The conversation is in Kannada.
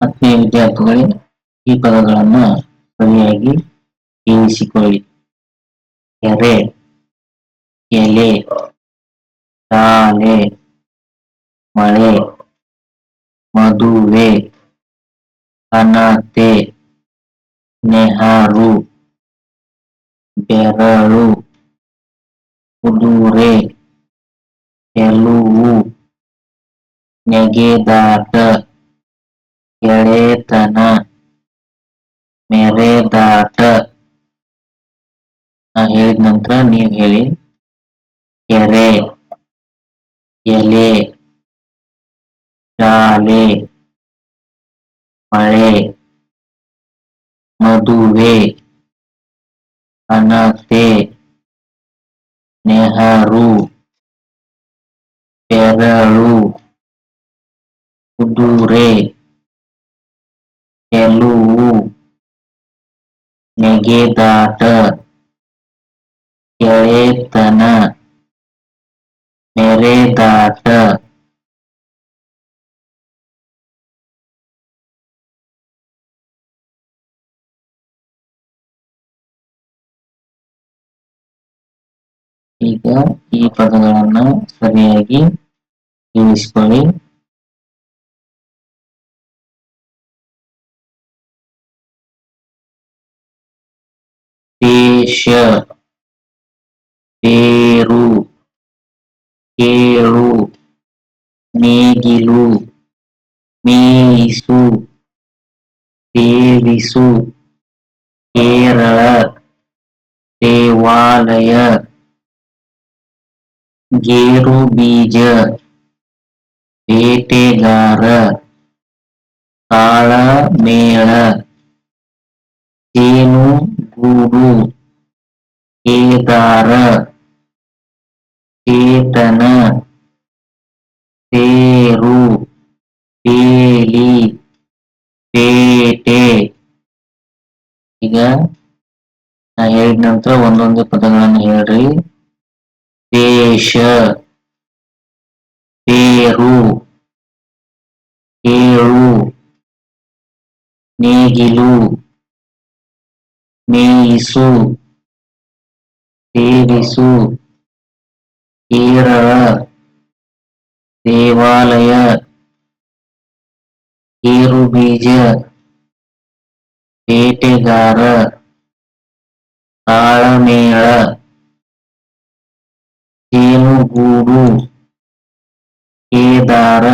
ಆತ್ಮೀಯ ವಿದ್ಯಾರ್ಥಿಗಳೇ ಈ ಪದಗಳನ್ನ ಸರಿಯಾಗಿ ಕೇಳಿಸಿಕೊಳ್ಳಿ ಎರೆ ಎಲೆ ಶಾಲೆ ಮಳೆ ಮದುವೆ ಹಣತೆ ನೆಹರು ಬೆರಳು ಕುದುರೆ ಗೆಲುವು ನೆಗೆದಾಟ ಗೆಳೆತನ ಮೆರೆದಾಟ. ನಾ ಹೇಳಿದ ನಂತರ ನೀವ್ ಹೇಳಿ. ಎರೆ ಎಲೆ ಶಾಲೆ, ಮಳೆ, ಮದುವೆ ಅನತೆ ನೆಹರು ಬೆರಳು ಕುದುರೆ. ಗೆಲುವು ನೆಗೆದಾಟ ಗೆಳೆತನ ಮೆರೆದಾಟ ಈಗ ಈ ಪದಗಳನ್ನ ಸರಿಯಾಗಿ ಕೇಳಿಸ್ಕೊಳ್ಳಿ కేశ పేరు కేళు నేగిలు మీసు దేవిసు కేరళ దేవాలయ గేరు బీజ వేటేగార తాళమేళ ಕೇದಾರ ಚೇತನ ತೇರು, ತೇಲಿ, ಪೇಟೆ. ಈಗ ನಾ ಹೇಳಿದ ನಂತರ ಒಂದೊಂದು ಪದಗಳನ್ನು ಹೇಳ್ರಿ. ದೇಶ, ತೇರು ಏಳು ನೇಗಿಲು, ಮೇಯಿಸು. ಸೇವಿಸು ಕೇರಳ ದೇವಾಲಯ. ಗೇರು ಬೀಜ ಬೇಟೆಗಾರ ತಾಳಮೇಳ. ಜೇನುಗೂಡು ಕೇದಾರ